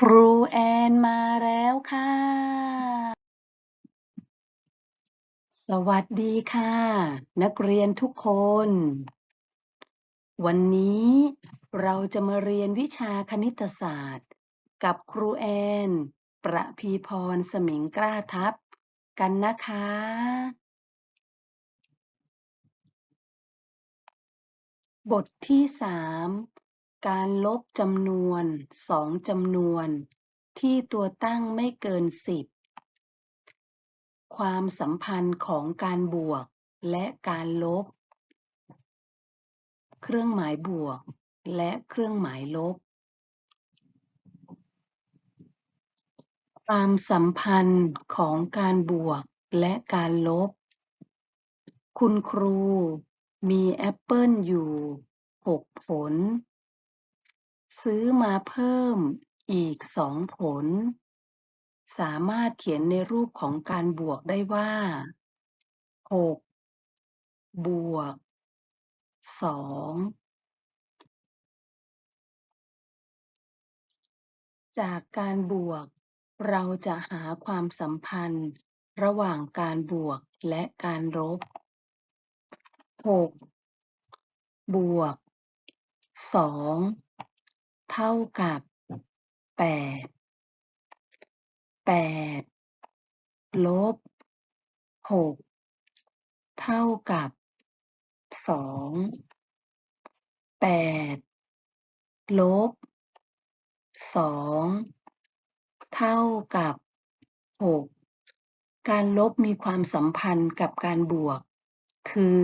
ครูแอนมาแล้วค่ะ สวัสดีค่ะ นักเรียนทุกคน วันนี้เราจะมาเรียนวิชาคณิตศาสตร์ กับครูแอน ประพีพรสมิงกล้าทัพกันนะคะ บทที่สาม การลบจำนวนสองจำนวน ที่ตัวตั้งไม่เกินสิบความสัมพันธ์ของการบวกและการลบ เครื่องหมายบวก และเครื่องหมายลบ ความสัมพันธ์ของการบวกและการลบ คุณครูมีแอปเปิลอยู่หกผล ซื้อมาเพิ่มอีกสองผล สามารถเขียนในรูปของการบวกได้ว่าหกบวกสองจากการบวก เราจะหาความสัมพันธ์ ระหว่างการบวกและการลบหกบวกสอง เท่ากับแปดแปดลบหกเท่ากับสองแปดลบสองเท่ากับหกการลบมีความสัมพันธ์กับการบวก คือ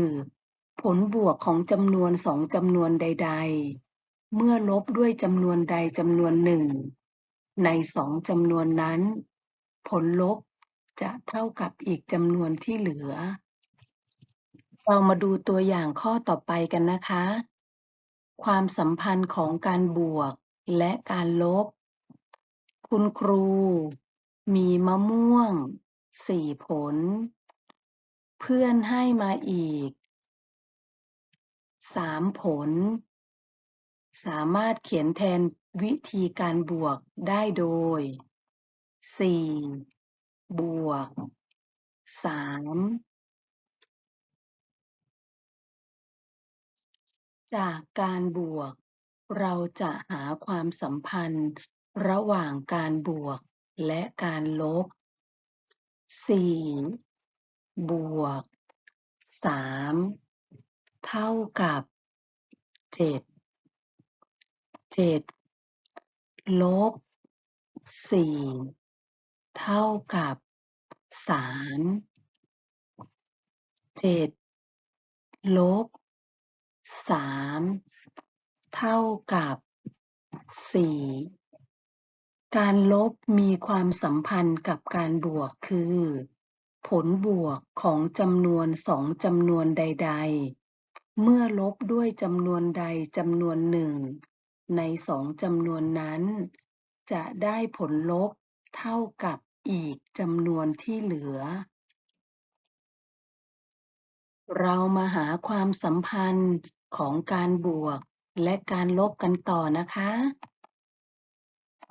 ผลบวกของจำนวนสองจำนวนใด ๆ เมื่อลบด้วยจำนวนใดจำนวนหนึ่ง ในสองจำนวนนั้น ผลลบจะเท่ากับอีกจำนวนที่เหลือ เรามาดูตัวอย่างข้อต่อไปกันนะคะ ความสัมพันธ์ของการบวกและการลบ คุณครู มีมะม่วงสี่ผล เพื่อนให้มาอีกสามผล สามารถเขียนแทนวิธีการบวกได้โดยสี่บวกสามจากการบวก เราจะหาความสัมพันธ์ระหว่างการบวกและการลบสี่บวกสามเท่ากับเจ็ด เจ็ดลบสี่เท่ากับสามเจ็ดลบสามเท่ากับสี่การลบมีความสัมพันธ์กับการบวกคือ ผลบวกของจำนวนสองจำนวนใด ๆ เมื่อลบด้วยจำนวนใดจำนวนหนึ่ง ในสองจำนวนนั้น จะได้ผลลบเท่ากับอีกจำนวนที่เหลือ เรามาหาความสัมพันธ์ของการบวกและการลบกันต่อนะคะ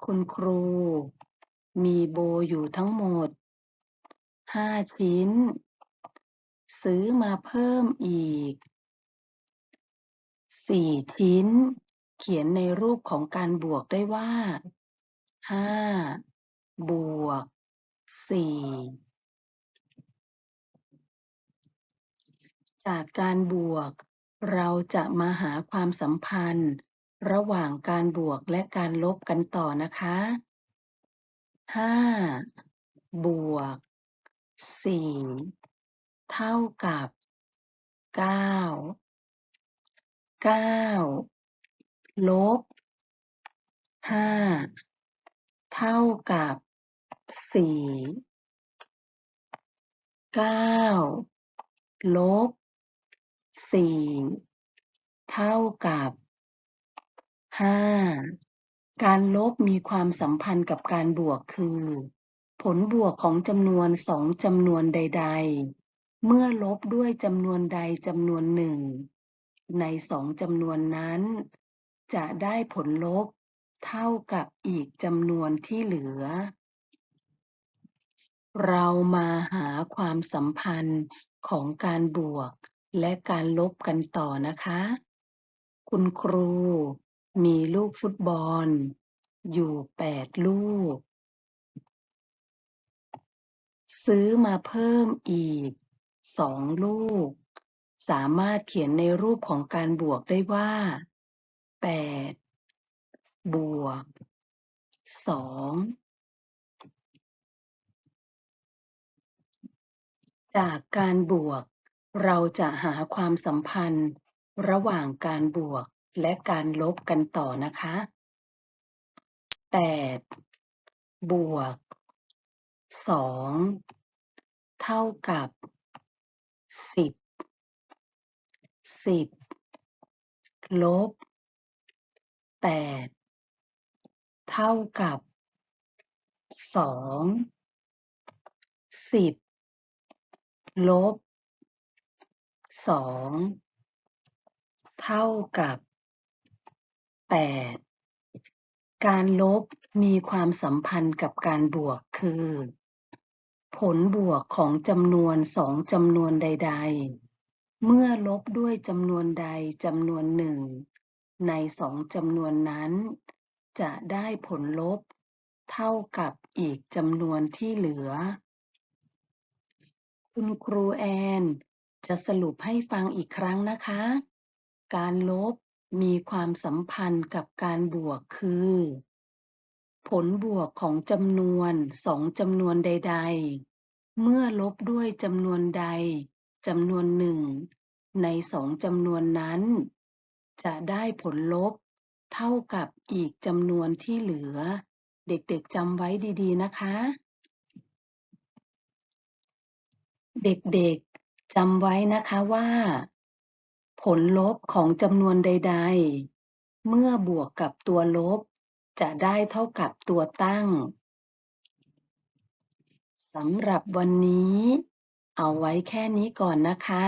คุณครู มีโบอยู่ทั้งหมดห้าชิ้น ซื้อมาเพิ่มอีกสี่ชิ้น เขียนในรูปของการบวกได้ว่าห้าบวกสี่จากการบวก เราจะมาหาความสัมพันธ์ ระหว่างการบวกและการลบกันต่อนะคะห้าบวกสี่เท่ากับเก้าเก้า ลบห้าเท่ากับสี่เก้าลบสี่เท่ากับห้าการลบมีความสัมพันธ์กับการบวกคือ ผลบวกของจำนวนสองจำนวนใด ๆ เมื่อลบด้วยจำนวนใดจำนวนหนึ่งในสองจำนวนนั้น จะได้ผลลบเท่ากับอีกจำนวนที่เหลือ เรามาหาความสัมพันธ์ของการบวกและการลบกันต่อนะคะ คุณครูมีลูกฟุตบอล อยู่แปดลูก ซื้อมาเพิ่มอีกสองลูก สามารถเขียนในรูปของการบวกได้ว่า แปดบวกสองจากการบวก เราจะหาความสัมพันธ์ ระหว่างการบวกและการลบกันต่อนะคะแปดบวกสองเท่ากับสิบสิบลบ แปดเท่ากับสองสิบลบสองเท่ากับแปดการลบมีความสัมพันธ์กับการบวกคือ ผลบวกของจำนวนสองจำนวนใด ๆ เมื่อลบด้วยจำนวนใดจำนวนหนึ่ง ในสองจำนวนนั้น จะได้ผลลบเท่ากับอีกจำนวนที่เหลือ คุณครูแอน จะสรุปให้ฟังอีกครั้งนะคะ การลบมีความสัมพันธ์กับการบวกคือ ผลบวกของจำนวนสองจำนวนใด ๆ เมื่อลบด้วยจำนวนใดจำนวนหนึ่งในสองจำนวนนั้น จะได้ผลลบ เท่ากับอีกจำนวนที่เหลือ เด็กๆจำไว้ดีๆนะคะ เด็กๆจำไว้นะคะว่า ผลลบของจำนวนใด ๆ เมื่อบวกกับตัวลบ จะได้เท่ากับตัวตั้งสำหรับวันนี้ เอาไว้แค่นี้ก่อนนะคะ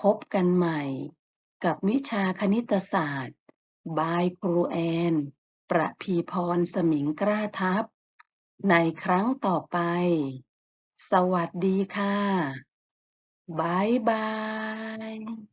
พบกันใหม่ กับวิชาคณิตศาสตร์ บายครูแอน ประพีพรสมิงกล้าทัพ ในครั้งต่อไป สวัสดีค่ะบายบาย